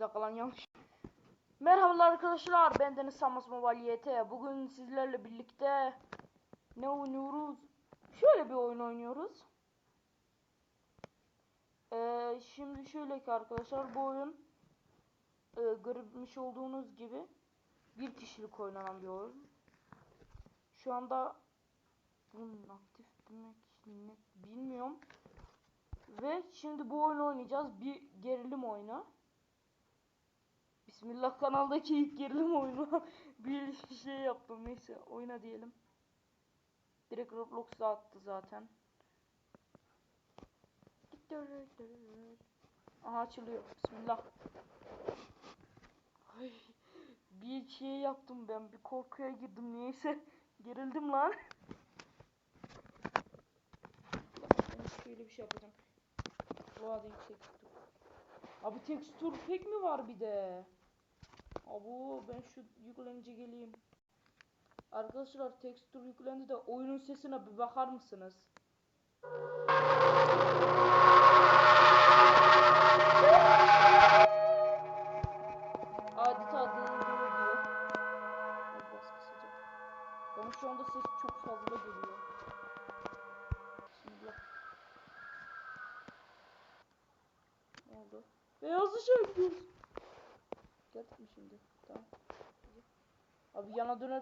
Bir yanlış. Merhabalar arkadaşlar ben Deniz Samus Mobile YT. Bugün sizlerle birlikte ne oynuyoruz? Şöyle bir oyun oynuyoruz. Ee, şimdi şöyle ki arkadaşlar bu oyun e, görmüş olduğunuz gibi bir kişilik oynanan bir oyun. Şu anda bunun aktif demek bilmiyorum. Ve şimdi bu oyunu oynayacağız. Bir gerilim oyunu. Bismillah kanaldaki ilk gerilim oyunu. bir şey yaptım neyse oyna diyelim. Direkt Roblox'a attı zaten. Aha açılıyor. Bismillah. Ay, bir şey yaptım ben. Bir korkuya girdim neyse. Gerildim lan. Şöyle bir şey yapacağım. Loading texture. Abi tekstür pek mi var bir de? Abu ben şu yüklenince geleyim. Arkadaşlar tekstür yüklendi de oyunun sesine bir bakar mısınız?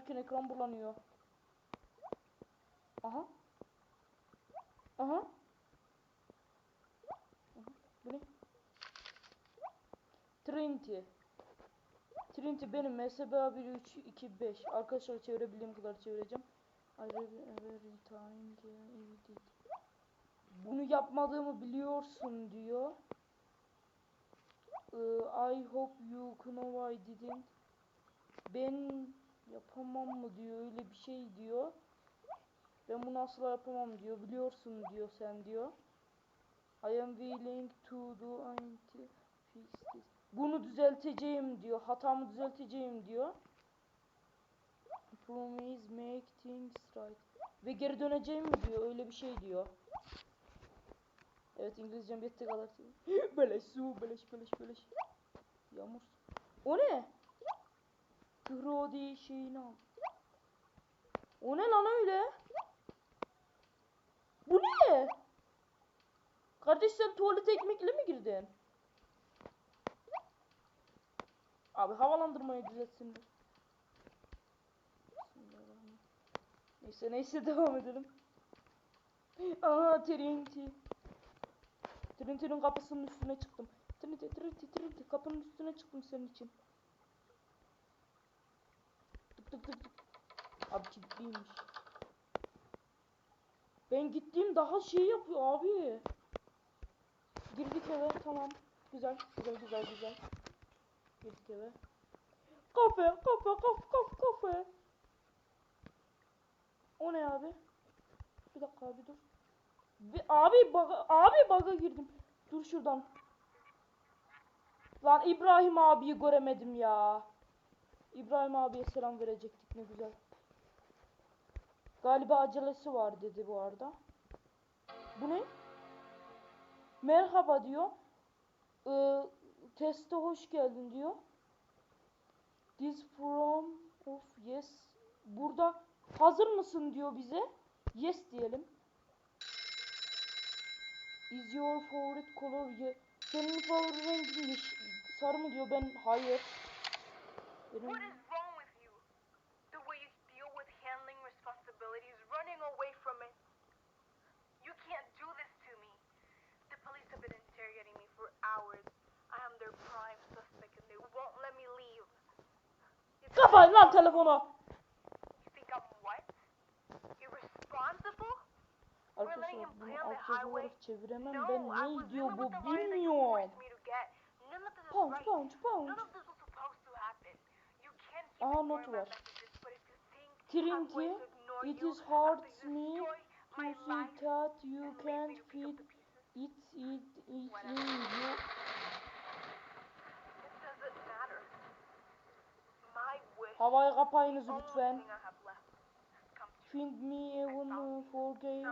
Dönerken ekran bulanıyor. Aha. Aha. Bu ne? Trinity. Trinity benim MSBA 1325. Arkadaşlar çevirebildiğim kadar çevireceğim. Bunu yapmadığımı biliyorsun diyor. Ee, I hope you know I didn't. Ben yapamam mı diyor öyle bir şey diyor. Ben bunu asla yapamam diyor. Biliyorsun diyor sen diyor. I am willing to do until fix this. Bunu düzelteceğim diyor. Hatamı düzelteceğim diyor. Promise make things right. Ve geri döneceğim diyor. Öyle bir şey diyor. Evet İngilizcem yetti kadar. beleş su beleş beleş beleş. Yağmur. O ne? Şeyini al. O ne lan öyle? Bu ne? Kardeş sen tuvalet ekmekle mi girdin? Abi havalandırmayı. Bismillahirrahmanirrahim. Neyse neyse devam edelim. Aha Trinity. Trinity'nin kapısının üstüne çıktım. Trinity, Trinity, Trinity kapının üstüne çıktım senin için. Tık tık tık. Abi kilitliymiş. Ben gittiğim daha şey yapıyor abi. Girdik eve tamam. Güzel güzel güzel güzel. Girdik eve. Kafe kafe kafe kafe kafe. O ne abi? Bir dakika abi dur. Bir, abi baga, abi baga girdim. Dur şuradan. Lan İbrahim abiyi göremedim ya. İbrahim abiye selam verecektik ne güzel. Galiba acelesi var dedi bu arada. Bu ne? Merhaba diyor. Ee, teste hoş geldin diyor. This from of yes. Burada hazır mısın diyor bize. Yes diyelim. Is your favorite color Senin favori rengin sarı mı diyor ben hayır. Benim What is wrong with you? The way you deal with handling responsibilities, running away from it. You can't do this to me. The police have been interrogating me for hours. I am their prime suspect and they won't let me leave. You Kapat lan telefonu. you think I'm what? Irresponsible? Arkadaşlar bunu altyazı olarak çeviremem No, ben ne diyor bu with the lawyer that bilmiyorum. forced me to get. None of this is Pound pound pound. Trinity, going to ignore it is hard me to see that you can't fit it it it in you. Havayı kapayınız lütfen. Find me even forgive.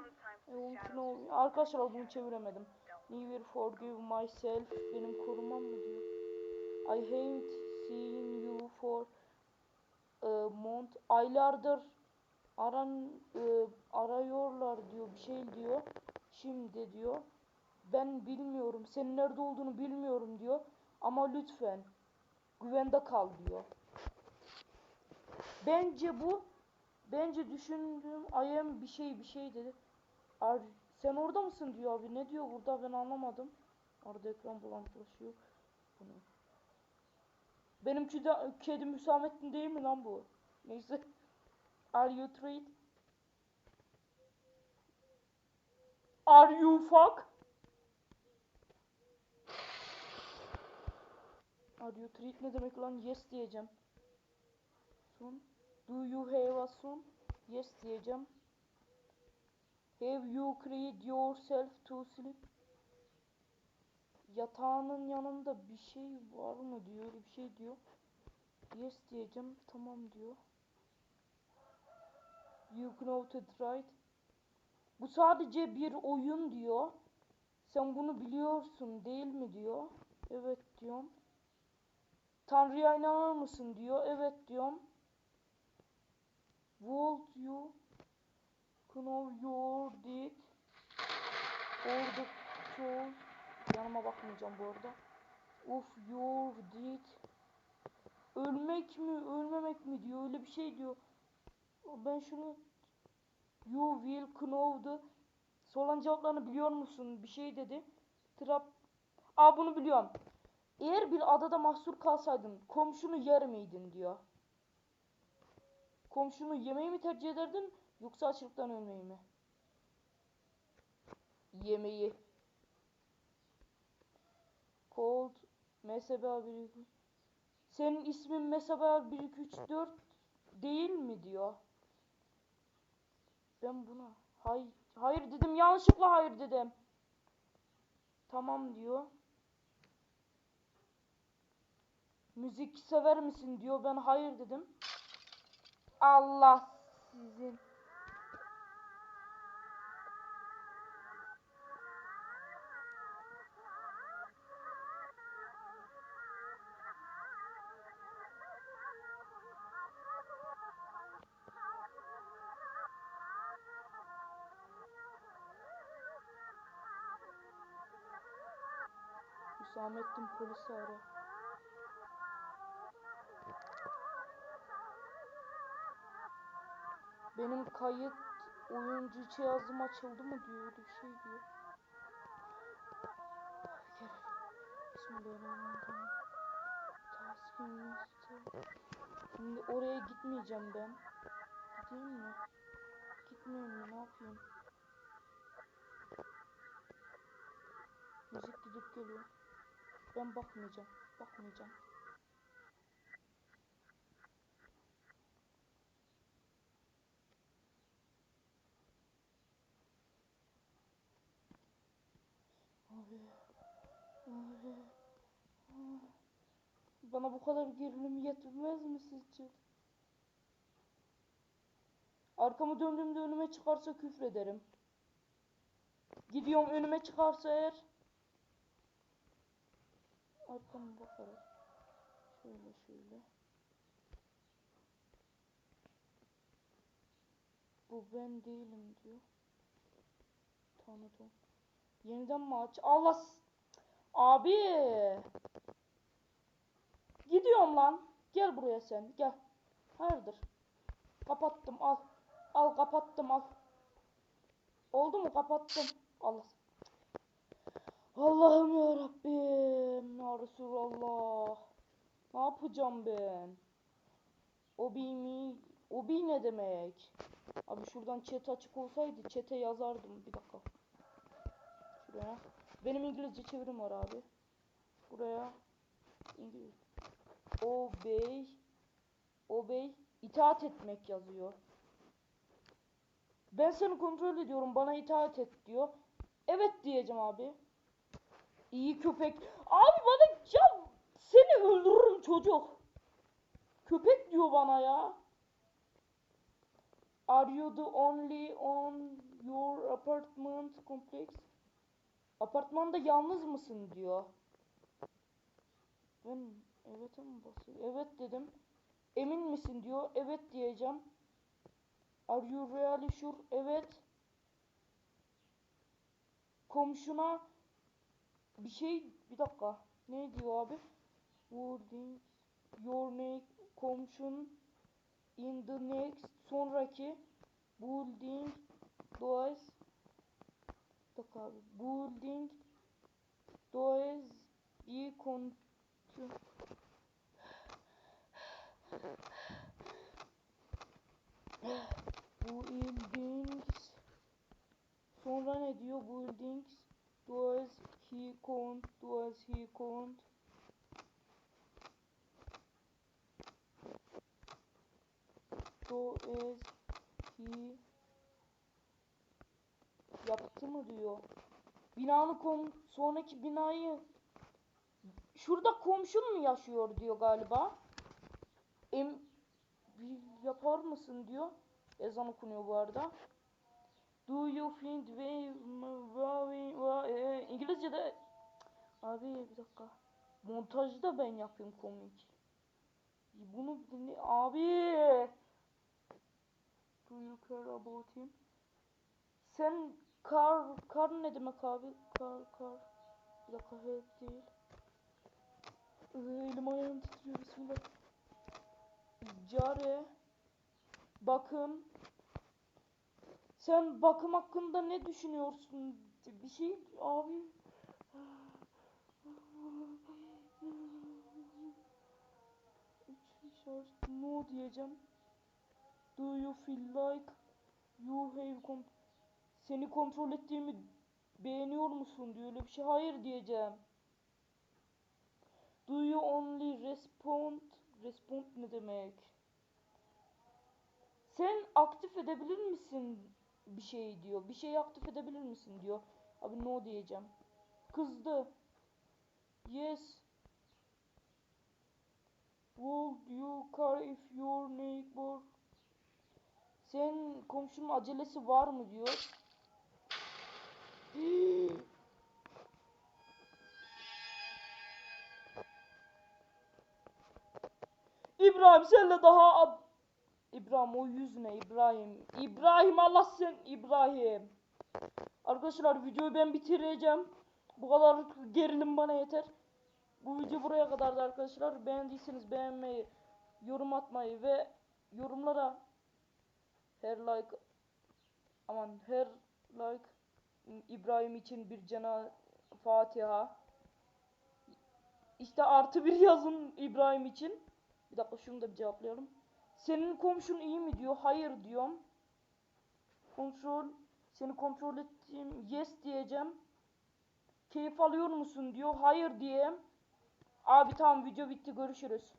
Even know. Arkadaşlar bunu çeviremedim. Never forgive myself. Benim korumam mı diyor. I haven't seen you for a month. Aylardır aran e, arıyorlar diyor bir şey diyor. Şimdi diyor. Ben bilmiyorum. Senin nerede olduğunu bilmiyorum diyor. Ama lütfen güvende kal diyor. Bence bu bence düşündüğüm am bir şey bir şey dedi. Ar sen orada mısın diyor abi. Ne diyor burada ben anlamadım. Arada ekran bulantılaşıyor. Bu ne? Benim kedi, kedim Hüsamettin değil mi lan bu? Neyse. Are you treat? Are you fuck? Are you treat ne demek lan? Yes diyeceğim. Son. Do you have a son? Yes diyeceğim. Have you cried yourself to sleep? Yatağının yanında bir şey var mı diyor. Bir şey diyor. Yes diyeceğim. Tamam diyor. You know it right. Bu sadece bir oyun diyor. Sen bunu biliyorsun değil mi diyor. Evet diyorum. Tanrı'ya inanır mısın diyor. Evet diyorum. Would you know your deed? Orada çoğu yanıma bakmayacağım bu arada. Of your deed. Ölmek mi, ölmemek mi diyor. Öyle bir şey diyor. Ben şunu You will know Solan cevaplarını biliyor musun? Bir şey dedi. Trap Aa bunu biliyorum. Eğer bir adada mahsur kalsaydın komşunu yer miydin diyor. Komşunu yemeği mi tercih ederdin yoksa açlıktan ölmeyi mi? Yemeği. Cold Mesela 1 2 Senin ismin mesela 1 2 3 4 değil mi diyor. Ben buna hayır hayır dedim yanlışlıkla hayır dedim. Tamam diyor. Müzik sever misin diyor. Ben hayır dedim. Allah sizin. Hüsamettin polisi ara. Benim kayıt oyuncu cihazım açıldı mı diyor öyle bir şey diyor. Gel. Bismillahirrahmanirrahim. Taskin. Şimdi oraya gitmeyeceğim ben. Gideyim mi? Gitmeyeyim mi? Ne yapayım? Müzik gidip geliyor. Ben bakmayacağım. Bakmayacağım. Abi. Abi. Bana bu kadar gerilim yetmez mi sizce? Arkamı döndüğümde önüme çıkarsa küfrederim. Gidiyorum önüme çıkarsa eğer arkama bakarak şöyle şöyle. Bu ben değilim diyor. Tanıdım. Yeniden mi aç? Allah abi! Gidiyorum lan. Gel buraya sen gel. Hayırdır? Kapattım al. Al kapattım al. Oldu mu? Kapattım. Allah Allah'ım ya Rabbim ya Resulallah. Ne yapacağım ben? Obi mi? Obi ne demek? Abi şuradan chat açık olsaydı chat'e yazardım. Bir dakika. Şuraya. Benim İngilizce çevirim var abi. Buraya. İngiliz. Obey. Obey. itaat etmek yazıyor. Ben seni kontrol ediyorum. Bana itaat et diyor. Evet diyeceğim abi. İyi köpek. Abi bana ya seni öldürürüm çocuk. Köpek diyor bana ya. Are you the only on your apartment complex? Apartmanda yalnız mısın diyor. Ben Evet mi basıyor? Evet dedim. Emin misin diyor. Evet diyeceğim. Are you really sure? Evet. Komşuna bir şey bir dakika. Ne diyor abi? Wording your ne komşun in the next sonraki building bir dakika abi. Building does be continue Buildings Sonra ne diyor? Buildings does he count does he count does he yaptı mı diyor. Binanın kom sonraki binayı şurada komşun mu yaşıyor diyor galiba. Em yapar mısın diyor. Ezan okunuyor bu arada. Do you think we İngilizce'de abi bir dakika. Montajı da ben yapayım komik. Bunu dinle abi. Do you care about him? Sen kar kar ne demek abi? Kar kar. Bir dakika help değil. Elim ayağım titriyor bismillah. Care. Bakım. Sen bakım hakkında ne düşünüyorsun? Bir şey abi. No diyeceğim. Do you feel like you have seni kontrol ettiğimi beğeniyor musun diyor öyle bir şey. Hayır diyeceğim. Do you only respond? Respond ne demek? Sen aktif edebilir misin bir şey diyor. Bir şeyi aktif edebilir misin diyor. Abi no diyeceğim. Kızdı. Yes. Would you care if your neighbor Sen komşunun acelesi var mı diyor. İbrahim senle daha İbrahim o yüz ne İbrahim? İbrahim Allah sen İbrahim. Arkadaşlar videoyu ben bitireceğim. Bu kadar gerilim bana yeter. Bu video buraya kadardı arkadaşlar. Beğendiyseniz beğenmeyi, yorum atmayı ve yorumlara her like aman her like İbrahim için bir cana Fatiha. İşte artı bir yazın İbrahim için. Bir dakika şunu da bir cevaplayalım. Senin komşun iyi mi diyor. Hayır diyorum. Kontrol. Seni kontrol ettiğim. Yes diyeceğim. Keyif alıyor musun diyor. Hayır diyeyim. Abi tamam video bitti görüşürüz.